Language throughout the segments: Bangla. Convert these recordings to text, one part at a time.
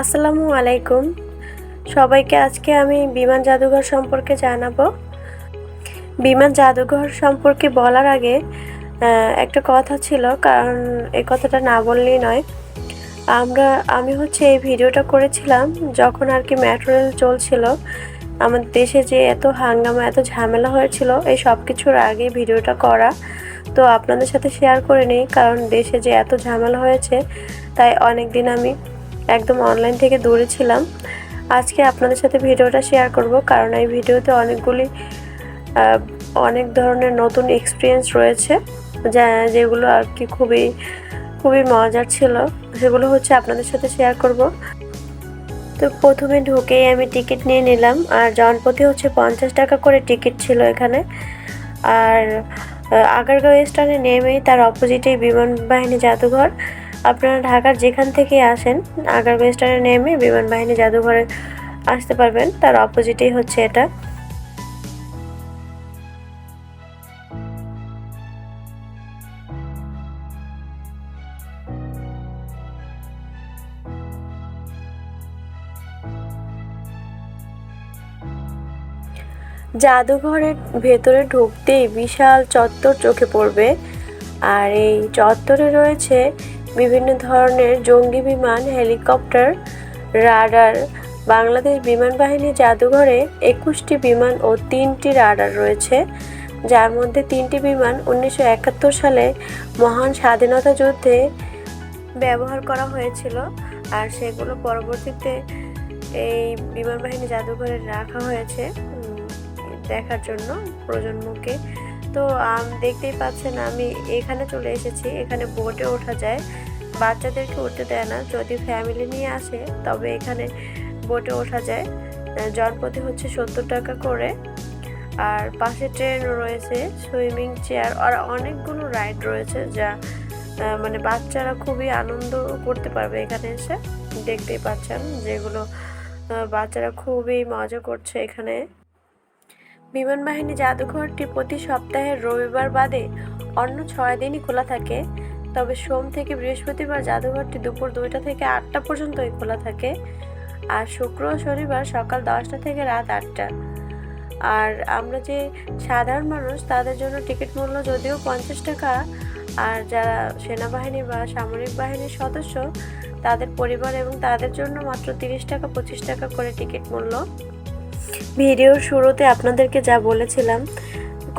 আসসালামু আলাইকুম। সবাইকে আজকে আমি বিমান জাদুঘর সম্পর্কে জানাব। বিমান জাদুঘর সম্পর্কে বলার আগে একটা কথা ছিল, কারণ এই কথাটা না বললেই নয়। আমরা, আমি হচ্ছে এই ভিডিওটা করেছিলাম যখন আর কি মেট্রো রেল চলছিল। আমাদের দেশে যে এত হাঙ্গামা, এত ঝামেলা হয়েছিল, এই সব কিছুর আগে ভিডিওটা করা। তো আপনাদের সাথে শেয়ার করে নিই, কারণ দেশে যে এত ঝামেলা হয়েছে, তাই অনেক দিন আমি একদম অনলাইন থেকে দূরে ছিলাম। আজকে আপনাদের সাথে ভিডিওটা শেয়ার করব, কারণ এই ভিডিওতে অনেকগুলি অনেক ধরনের নতুন এক্সপিরিয়েন্স রয়েছে, যা, যেগুলো আর কি খুবই খুবই মজার ছিল। সেগুলো হচ্ছে আপনাদের সাথে শেয়ার করব। তো প্রথমে ঢুকেই আমি টিকিট নিয়ে নিলাম, আর জনপ্রতি হচ্ছে পঞ্চাশ টাকা করে টিকিট ছিল এখানে। আর আগারগাঁও স্টেশনে নেমেই তার অপোজিটেই বিমান বাহিনী জাদুঘর। আপনারা ঢাকার যেখান থেকে আসেন, আগারগাঁও স্টেশনে নেমে বিমান বাহিনী জাদুঘরে আসতে পারবেন। তার অপোজিটেই হচ্ছে এটা। জাদুঘরের ভেতরে ঢুকতেই বিশাল চত্বর চোখে পড়বে। আর এই চত্বরে রয়েছে বিভিন্ন ধরনের জঙ্গি বিমান, হেলিকপ্টার, রাডার। বাংলাদেশ বিমান বাহিনী জাদুঘরে একুশটি বিমান ও তিনটি রাডার রয়েছে, যার মধ্যে তিনটি বিমান উনিশশো একাত্তর সালে মহান স্বাধীনতা যুদ্ধে ব্যবহার করা হয়েছিল। আর সেগুলো পরবর্তীতে এই বিমান বাহিনী জাদুঘরে রাখা হয়েছে। দেখার জন্য প্রজন্মকে। তো দেখতেই পাচ্ছেন আমি এখানে চলে এসেছি। এখানে বোটে ওঠা যায়। বাচ্চাদেরকে উঠতে দেয় না। যদি ফ্যামিলি নিয়ে আসে তবে এখানে বোটে ওঠা যায়। আহ, জনপ্রতি হচ্ছে সত্তর টাকা করে। আর পাশে ট্রেন রয়েছে সুইমিং চেয়ার আর অনেকগুলো রাইড রয়েছে যা মানে বাচ্চারা খুবই আনন্দ করতে পারবে এখানে এসে। দেখতেই পাচ্ছেন যেগুলো বাচ্চারা খুবই মজা করছে এখানে। বিমান বাহিনী জাদুঘরটি প্রতি সপ্তাহের রবিবার বাদে অন্য ছয় দিনই খোলা থাকে। তবে সোম থেকে বৃহস্পতিবার জাদুঘরটি দুপুর দুইটা থেকে আটটা পর্যন্তই খোলা থাকে আর শুক্র ও শনিবার সকাল দশটা থেকে রাত আটটা। আর আমরা যে সাধারণ মানুষ, তাদের জন্য টিকিট মূল্য যদিও পঞ্চাশ টাকা, আর যারা সেনাবাহিনী বা সামরিক বাহিনীর সদস্য, তাদের পরিবার এবং তাদের জন্য মাত্র তিরিশ টাকা, পঁচিশ টাকা করে টিকিট মূল্য। ভিডিওর শুরুতে আপনাদেরকে যা বলেছিলাম,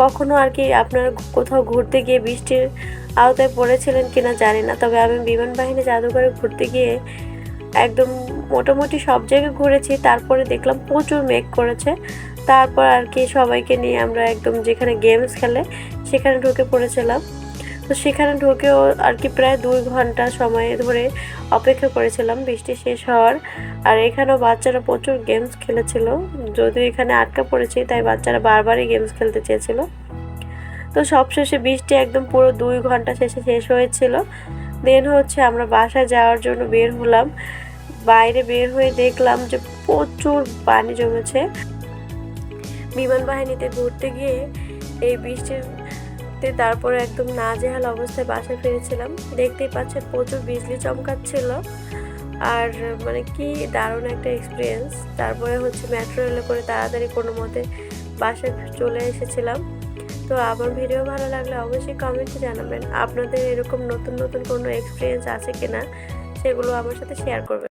কখনো আর কি আপনারা কোথাও ঘুরতে গিয়ে বৃষ্টির আওতায় পড়েছিলেন কিনা জানি না, তবে আমি বিমান বাহিনী জাদুঘরে ঘুরতে গিয়ে একদম মোটামুটি সব জায়গায় ঘুরেছি, তারপরে দেখলাম প্রচুর মেঘ করেছে, তারপর আর কি সবাইকে নিয়ে আমরা একদম যেখানে গেমস খেলে সেখানে ঢুকে পড়েছিলাম। তো সেখানে ঢুকেও আর কি প্রায় দুই ঘণ্টা সময় ধরে অপেক্ষা করেছিলাম। বৃষ্টি শেষ হওয়ার। আর এখানেও বাচ্চারা প্রচুর গেমস খেলেছিল। যদিও এখানে আটকা পড়েছি, তাই বাচ্চারা বারবারই গেমস খেলতে চেয়েছিল। তো সবশেষে বৃষ্টি একদম পুরো দুই ঘণ্টা শেষে শেষ হয়েছিল। দেন হচ্ছে আমরা বাসায় যাওয়ার জন্য বের হলাম। বাইরে বের হয়ে দেখলাম যে প্রচুর পানি জমেছে। বিমান বাহিনীতে ঘুরতে গিয়ে এই বৃষ্টিতে তারপরে একদম নাজেহাল অবস্থায় বাসায় ফিরেছিলাম। দেখতেই পাচ্ছেন প্রচুর বিজলি চমকাচ্ছিল। আর মানে কি দারুণ একটা এক্সপিরিয়েন্স তারপরে হচ্ছে মেট্রো রেলে করে তাড়াতাড়ি কোনো মতে বাসায় চলে এসেছিলাম। তো আমার ভিডিও ভালো লাগলে অবশ্যই কমেন্টে জানাবেন। আপনাদের এরকম নতুন নতুন কোনো এক্সপিরিয়েন্স আছে কিনা, সেগুলো আমার সাথে শেয়ার করবেন।